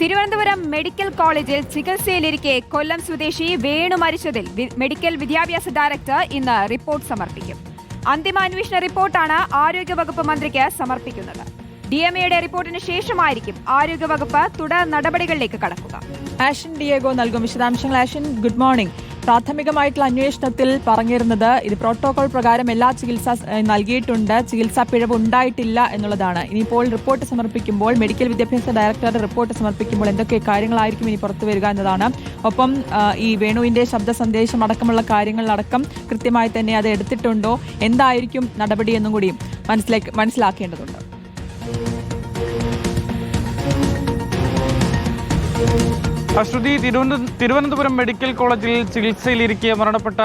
Thiruvananthapuram medical കോളേജിൽ ചികിത്സയിലിരിക്കെ കൊല്ലം സ്വദേശി വേണു മരിച്ചതിൽ മെഡിക്കൽ വിദ്യാഭ്യാസ ഡയറക്ടർ ഇന്ന് റിപ്പോർട്ട് സമർപ്പിക്കും. അന്തിമാന്വേഷണ റിപ്പോർട്ടാണ് ആരോഗ്യവകുപ്പ് മന്ത്രിക്ക് സമർപ്പിക്കുന്നത്. ഡി എം എയുടെ റിപ്പോർട്ടിന് ശേഷമായിരിക്കും ആരോഗ്യവകുപ്പ് തുടർ നടപടികളിലേക്ക് കടക്കുക. ആഷൻ ഡിയേഗോ നൽകും വിശദാംശങ്ങൾ. Ashan good morning. പ്രാഥമികമായിട്ടുള്ള അന്വേഷണത്തിൽ പറഞ്ഞിരുന്നത് ഇത് പ്രോട്ടോകോൾ പ്രകാരം എല്ലാ ചികിത്സ നൽകിയിട്ടുണ്ട്. ചികിത്സാ പിഴവ് ഉണ്ടായിട്ടില്ല എന്നുള്ളതാണ്. ഇനിയിപ്പോൾ റിപ്പോർട്ട് സമർപ്പിക്കുമ്പോൾ മെഡിക്കൽ വിദ്യാഭ്യാസ ഡയറക്ടറുടെ റിപ്പോർട്ട് സമർപ്പിക്കുമ്പോൾ എന്തൊക്കെ കാര്യങ്ങളായിരിക്കും ഇനി പുറത്തു വരിക എന്നതാണ്. ഒപ്പം ഈ വേണുവിന്റെ ശബ്ദ സന്ദേശം അടക്കമുള്ള കാര്യങ്ങളിലടക്കം കൃത്യമായി തന്നെ അത് എടുത്തിട്ടുണ്ടോ? എന്തായിരിക്കും നടപടി എന്നും കൂടി മനസ്സിലാക്കി മനസ്സിലാക്കേണ്ടതുണ്ട്. ശ്രുതി തിരുവനന്ത തിരുവനന്തപുരം മെഡിക്കൽ കോളേജിൽ ചികിത്സയിലിരിക്കെ മരണപ്പെട്ട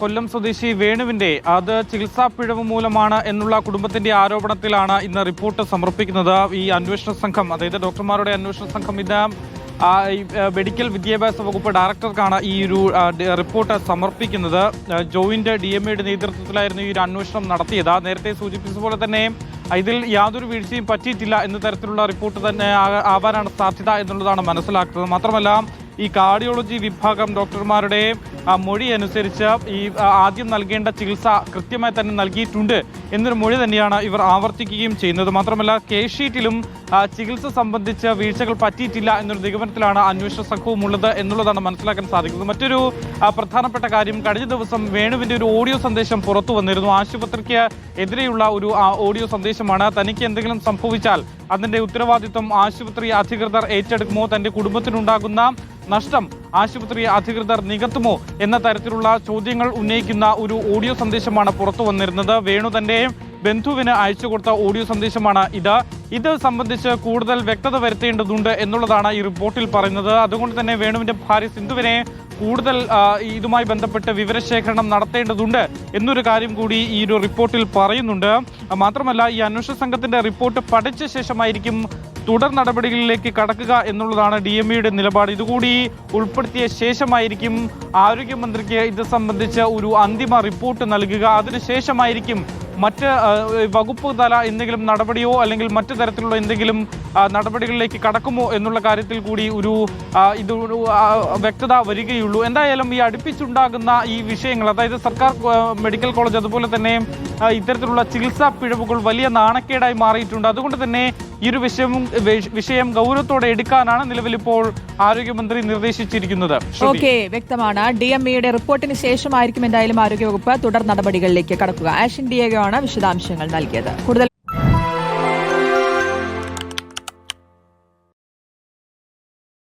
കൊല്ലം സ്വദേശി വേണുവിന്റെ അത് ചികിത്സാ പിഴവ് മൂലമാണ് എന്നുള്ള കുടുംബത്തിന്റെ ആരോപണത്തിലാണ് ഇന്ന് റിപ്പോർട്ട് സമർപ്പിക്കുന്നത്. ഈ അന്വേഷണ സംഘം അതായത് ഡോക്ടർമാരുടെ അന്വേഷണ സംഘം ആ, മെഡിക്കൽ വിദ്യാഭ്യാസ വകുപ്പ് ഡയറക്ടർക്കാണ് ഈ ഒരു റിപ്പോർട്ട് സമർപ്പിക്കുന്നത്. ജോയിന്റ് ഡി എം എയുടെ നേതൃത്വത്തിലായിരുന്നു ഈ ഒരു അന്വേഷണം നടത്തിയത്. നേരത്തെ സൂചിപ്പിച്ചതുപോലെ തന്നെ ഇതിൽ യാതൊരു വീഴ്ചയും പറ്റിയിട്ടില്ല എന്ന തരത്തിലുള്ള റിപ്പോർട്ട് തന്നെ ആവാനാണ് സാധ്യത എന്നുള്ളതാണ് മനസ്സിലാക്കുന്നത്. മാത്രമല്ല ഈ കാർഡിയോളജി വിഭാഗം ഡോക്ടർമാരുടെ ആ, മൊഴി അനുസരിച്ച് ഈ ആദ്യം നൽകേണ്ട ചികിത്സ കൃത്യമായി തന്നെ നൽകിയിട്ടുണ്ട് എന്നൊരു മൊഴി തന്നെയാണ് ഇവർ ആവർത്തിക്കുകയും ചെയ്യുന്നത്. മാത്രമല്ല കേസ് ഷീറ്റിലും ചികിത്സ സംബന്ധിച്ച് വീഴ്ചകൾ പറ്റിയിട്ടില്ല എന്നൊരു നിഗമനത്തിലാണ് അന്വേഷണ സംഘവും ഉള്ളത് എന്നുള്ളതാണ് മനസ്സിലാക്കാൻ സാധിക്കുന്നത്. മറ്റൊരു പ്രധാനപ്പെട്ട കാര്യം കഴിഞ്ഞ ദിവസം വേണുവിന്റെ ഒരു ഓഡിയോ സന്ദേശം പുറത്തു വന്നിരുന്നു. ആശുപത്രിക്ക് എതിരെയുള്ള ഒരു ഓഡിയോ സന്ദേശമാണ്. തനിക്ക് എന്തെങ്കിലും സംഭവിച്ചാൽ അതിന്റെ ഉത്തരവാദിത്വം ആശുപത്രി അധികൃതർ ഏറ്റെടുക്കുമോ? തന്റെ കുടുംബത്തിനുണ്ടാകുന്ന നഷ്ടം. ആശുപത്രി അധികൃതർ നികത്തുമോ എന്ന തരത്തിലുള്ള ചോദ്യങ്ങൾ ഉന്നയിക്കുന്ന ഒരു ഓഡിയോ സന്ദേശമാണ് പുറത്തു വന്നിരുന്നത്. വേണു തന്റെ ബന്ധുവിന് അയച്ചു കൊടുത്ത ഓഡിയോ സന്ദേശമാണ് ഇത്. ഇത് സംബന്ധിച്ച് കൂടുതൽ വ്യക്തത വരുത്തേണ്ടതുണ്ട് എന്നുള്ളതാണ് ഈ റിപ്പോർട്ടിൽ പറയുന്നത്. അതുകൊണ്ട് തന്നെ വേണുവിന്റെ ഭാര്യ സിന്ധുവിനെ കൂടുതൽ ഇതുമായി ബന്ധപ്പെട്ട് വിവരശേഖരണം നടത്തേണ്ടതുണ്ട് എന്നൊരു കാര്യം കൂടി ഈ ഒരു റിപ്പോർട്ടിൽ പറയുന്നുണ്ട്. മാത്രമല്ല ഈ അന്വേഷണ സംഘത്തിന്റെ റിപ്പോർട്ട് പഠിച്ച ശേഷമായിരിക്കും തുടർ നടപടികളിലേക്ക് കടക്കുക എന്നുള്ളതാണ് ഡി എം ഇയുടെ നിലപാട്. ഇതുകൂടി ഉൾപ്പെടുത്തിയ ശേഷമായിരിക്കും ആരോഗ്യമന്ത്രിക്ക് ഇത് സംബന്ധിച്ച് ഒരു അന്തിമ റിപ്പോർട്ട് നൽകുക. അതിനുശേഷമായിരിക്കും മറ്റ് വകുപ്പ് തല എന്തെങ്കിലും നടപടിയോ അല്ലെങ്കിൽ മറ്റു തരത്തിലുള്ള എന്തെങ്കിലും നടപടികളിലേക്ക് കടക്കുമോ എന്നുള്ള കാര്യത്തിൽ കൂടി ഒരു ഇത് വ്യക്തത വരികയുള്ളൂ. എന്തായാലും ഈ അടുപ്പിച്ചുണ്ടാകുന്ന ഈ വിഷയങ്ങൾ അതായത് സർക്കാർ മെഡിക്കൽ കോളേജ് അതുപോലെ തന്നെ ഇത്തരത്തിലുള്ള ചികിത്സാ പിഴവുകൾ വലിയ നാണക്കേടായി മാറിയിട്ടുണ്ട്. അതുകൊണ്ട് തന്നെ ഈ ഒരു വിഷയം വിഷയം ഗൗരവത്തോടെ എടുക്കാനാണ് നിലവിൽ ഇപ്പോൾ ആരോഗ്യമന്ത്രി നിർദ്ദേശിച്ചിരിക്കുന്നത്. ഓക്കെ വ്യക്തമാണ്. ഡി എം ഇയുടെ റിപ്പോർട്ടിന് ശേഷമായിരിക്കും എന്തായാലും ആരോഗ്യവകുപ്പ് തുടർ നടപടികളിലേക്ക് കടക്കുക. ആഷൻ ഡിയേഗോ ആണ് വിശദാംശങ്ങൾ നൽകിയത്. കൂടുതൽ